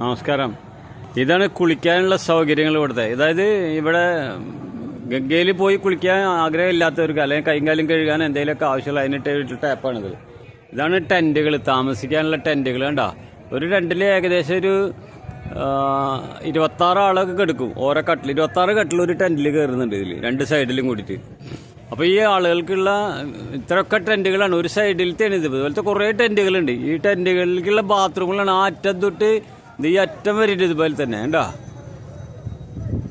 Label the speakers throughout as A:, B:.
A: നമസ്കാരം. ഇതാണ് കുളിക്കാനുള്ള സൗകര്യങ്ങൾ ഇവിടുത്തെ. അതായത് ഇവിടെ ഗംഗയിൽ പോയി കുളിക്കാൻ ആഗ്രഹമില്ലാത്തവർക്ക് അല്ലെങ്കിൽ കൈകാലും കഴുകാൻ എന്തെങ്കിലുമൊക്കെ ആവശ്യമുള്ള അതിനിട്ട് ടാപ്പാണിത്. ഇതാണ് ടെന്റുകൾ താമസിക്കാനുള്ള ടെന്റുകൾ കണ്ടാ. ഒരു ടെന്റിൽ ഏകദേശം ഒരു ഇരുപത്താറ് ആളൊക്കെ കെടുക്കും. ഓരോ കട്ടിൽ ഇരുപത്താറ് കട്ടിൽ ഒരു ടെന്റിൽ കയറുന്നുണ്ട് ഇതിൽ രണ്ട് സൈഡിലും കൂടിയിട്ട്. അപ്പോൾ ഈ ആളുകൾക്കുള്ള ഇത്രയൊക്കെ ടെന്റുകളാണ് ഒരു സൈഡിലത്തെയാണ് ഇത്. ഇതുപോലത്തെ കുറേ ടെന്റുകളുണ്ട് ഈ ടെന്റുകളിലേക്കുള്ള ബാത്റൂമുകളാണ്. ആ അറ്റം തൊട്ട് ഈ അറ്റം വരെയുണ്ട് ഇതുപോലെ തന്നെ ഉണ്ടോ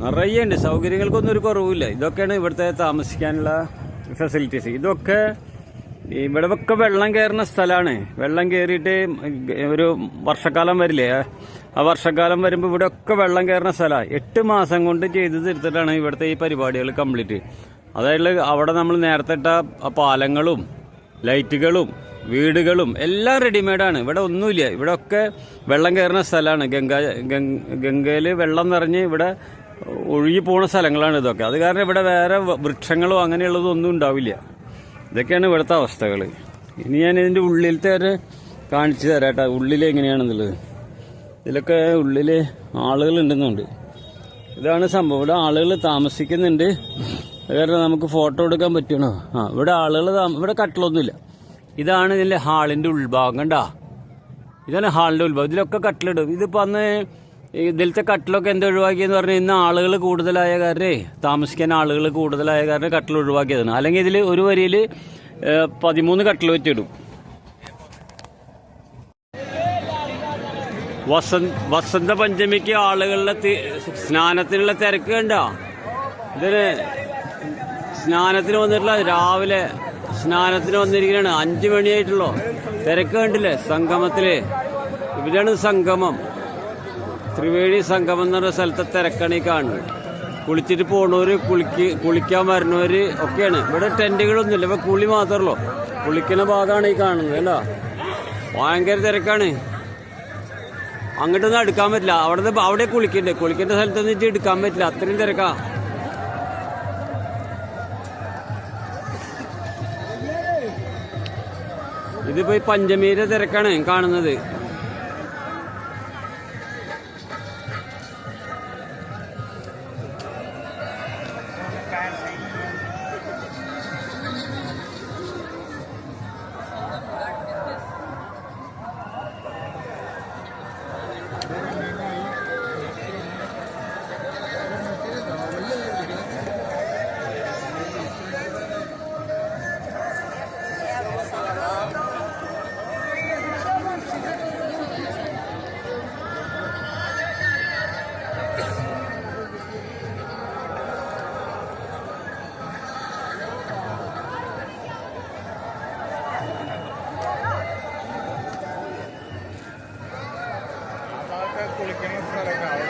A: നിറയെ ഉണ്ട്. സൗകര്യങ്ങൾക്കൊന്നും ഒരു കുറവില്ല ഇതൊക്കെയാണ് ഇവിടുത്തെ താമസിക്കാനുള്ള ഫെസിലിറ്റീസ് ഇതൊക്കെ ഇവിടെ ഒക്കെ വെള്ളം കയറുന്ന സ്ഥലമാണ്. വെള്ളം കയറിയിട്ട് ഒരു വർഷക്കാലം വരില്ലേ? ആ വർഷക്കാലം വരുമ്പോൾ ഇവിടെ ഒക്കെ വെള്ളം കയറുന്ന സ്ഥലമാണ് എട്ട് മാസം കൊണ്ട് ചെയ്ത് തീർത്തിട്ടാണ് ഇവിടുത്തെ ഈ പരിപാടികൾ കംപ്ലീറ്റ്. അതായത് അവിടെ നമ്മൾ നേരത്തെ ഇട്ട പാലങ്ങളും ലൈറ്റുകളും വീടുകളും എല്ലാം റെഡിമെയ്ഡാണ്. ഇവിടെ ഒന്നുമില്ല. ഇവിടെ ഒക്കെ വെള്ളം കയറുന്ന സ്ഥലമാണ്. ഗംഗ ഗംഗയിൽ വെള്ളം നിറഞ്ഞ് ഇവിടെ ഒഴുകി പോണ സ്ഥലങ്ങളാണ് ഇതൊക്കെ. അത് കാരണം ഇവിടെ വേറെ വൃക്ഷങ്ങളോ അങ്ങനെയുള്ളതോ ഒന്നും ഉണ്ടാവില്ല. ഇതൊക്കെയാണ് ഇവിടുത്തെ അവസ്ഥകൾ ഇനി ഞാൻ ഇതിന്റെ ഉള്ളിലത്തെ ഒരു കാണിച്ചു തരാം കേട്ടോ ഉള്ളിൽ എങ്ങനെയാണെന്നുള്ളത്. ഇതിലൊക്കെ ഉള്ളിൽ ആളുകൾ ഉണ്ടെന്നുണ്ട് ഇതാണ് സംഭവം. ഇവിടെ ആളുകൾ താമസിക്കുന്നുണ്ട്. അതുകാരണം നമുക്ക് ഫോട്ടോ എടുക്കാൻ പറ്റണോ ആ ഇവിടെ ആളുകൾ ഇവിടെ കട്ടിലൊന്നുമില്ല. ഇതാണ് ഇതിന്റെ ഹാളിന്റെ ഉൾഭാഗം കണ്ടാ? ഇതാണ് ഹാളിന്റെ ഉത്ഭവം ഇതിലൊക്കെ കട്ടിലിടും. ഇതിപ്പോൾ അന്ന് ഇതിലത്തെ കട്ടിലൊക്കെ എന്താ ഒഴിവാക്കിയെന്ന് പറഞ്ഞാൽ ഇന്ന് ആളുകൾ കൂടുതലായ കാരണേ താമസിക്കാൻ ആളുകൾ കൂടുതലായ കാരണം കട്ടിൽ ഒഴിവാക്കിയതാണ്. അല്ലെങ്കിൽ ഇതിൽ ഒരു വരിയിൽ പതിമൂന്ന് കട്ടിൽ വെച്ചിടും. വസന്ത വസന്ത പഞ്ചമിക്ക് ആളുകളുടെ സ്നാനത്തിനുള്ള തിരക്ക് കണ്ടോ? ഇതിന് സ്നാനത്തിന് വന്നിട്ടുള്ള രാവിലെ സ്നാനത്തിന് വന്നിരിക്കുകയാണ് അഞ്ചു മണിയായിട്ടുള്ളൂ? തിരക്ക് കണ്ടില്ലേ? സംഗമത്തിൽ. ഇവിടെയാണ് സംഗമം. ത്രിവേണി സംഗമം എന്ന് പറഞ്ഞ സ്ഥലത്തെ തിരക്കാണ് ഈ കാണുന്നത്. കുളിച്ചിട്ട് പോണവര് കുളിക്ക് കുളിക്കാൻ വരുന്നവര് ഒക്കെയാണ്. ഇവിടെ ടെന്റുകളൊന്നുമില്ല. ഇപ്പൊ കുളി മാത്രമല്ലോ കുളിക്കുന്ന ഭാഗമാണ് ഈ കാണുന്നത് അല്ല ഭയങ്കര തിരക്കാണ്. അങ്ങോട്ടൊന്നും എടുക്കാൻ പറ്റില്ല. അവിടെ അവിടെ കുളിക്കണ്ടേ? കുളിക്കേണ്ട സ്ഥലത്തൊന്നും എടുക്കാൻ പറ്റില്ല. അത്രയും തിരക്കാ. ഇതിപ്പോ ഈ തിരക്കാണ് കാണുന്നത്.
B: കുളിക്കുന്ന സ്ഥലമൊക്കെ അവിടെ